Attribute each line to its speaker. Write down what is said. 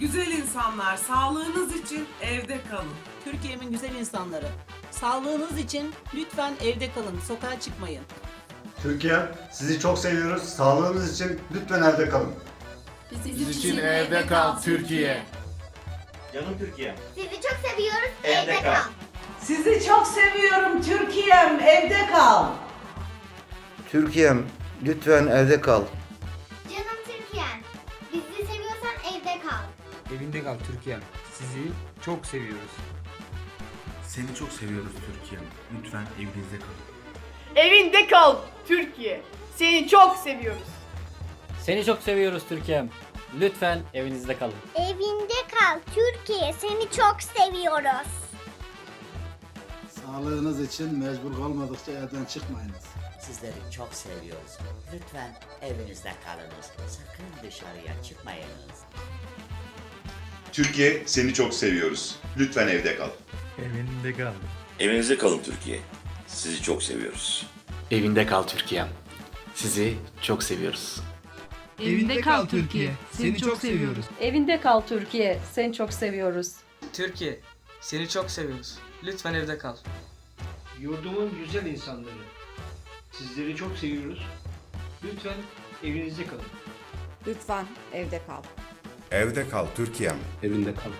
Speaker 1: Güzel insanlar sağlığınız için evde kalın.
Speaker 2: Türkiye'min güzel insanları. Sağlığınız için lütfen evde kalın, sokağa çıkmayın.
Speaker 3: Türkiye sizi çok seviyoruz. Sağlığınız için lütfen evde kalın.
Speaker 4: Biz için evde kal Türkiye.
Speaker 5: Canım Türkiye.
Speaker 6: Sizi çok seviyoruz.
Speaker 5: Evde
Speaker 6: Evde
Speaker 5: kal.
Speaker 6: kal.
Speaker 7: Sizi çok seviyorum Türkiye'm. Evde kal.
Speaker 8: Türkiye'm lütfen evde kal.
Speaker 4: Evinde kal Türkiye. Sizi çok seviyoruz.
Speaker 9: Seni çok seviyoruz Türkiye'm. Lütfen evinizde kalın.
Speaker 10: Evinde kal Türkiye. Seni çok seviyoruz.
Speaker 11: Seni çok seviyoruz Türkiye'm. Lütfen evinizde kalın.
Speaker 6: Evinde kal Türkiye. Seni çok seviyoruz.
Speaker 12: Sağlığınız için mecbur kalmadıkça evden çıkmayınız.
Speaker 5: Sizleri çok seviyoruz. Lütfen evinizde kalınız. Sakın dışarıya çıkmayınız.
Speaker 13: Türkiye seni çok seviyoruz. Lütfen evde kal.
Speaker 4: Evinde kal.
Speaker 13: Evinizde kalın Türkiye. Sizi çok seviyoruz.
Speaker 9: Evinde kal Türkiye'm. Sizi çok seviyoruz.
Speaker 4: Evinde kal Türkiye. Seni çok seviyoruz.
Speaker 10: Evinde kal Türkiye. Seni çok seviyoruz.
Speaker 7: Türkiye, seni çok seviyoruz. Lütfen evde kal.
Speaker 4: Yurdumun güzel insanları. Sizleri çok seviyoruz. Lütfen evinizde kalın.
Speaker 10: Lütfen evde kal.
Speaker 13: Evde kal Türkiye'm.
Speaker 9: Evinde kal.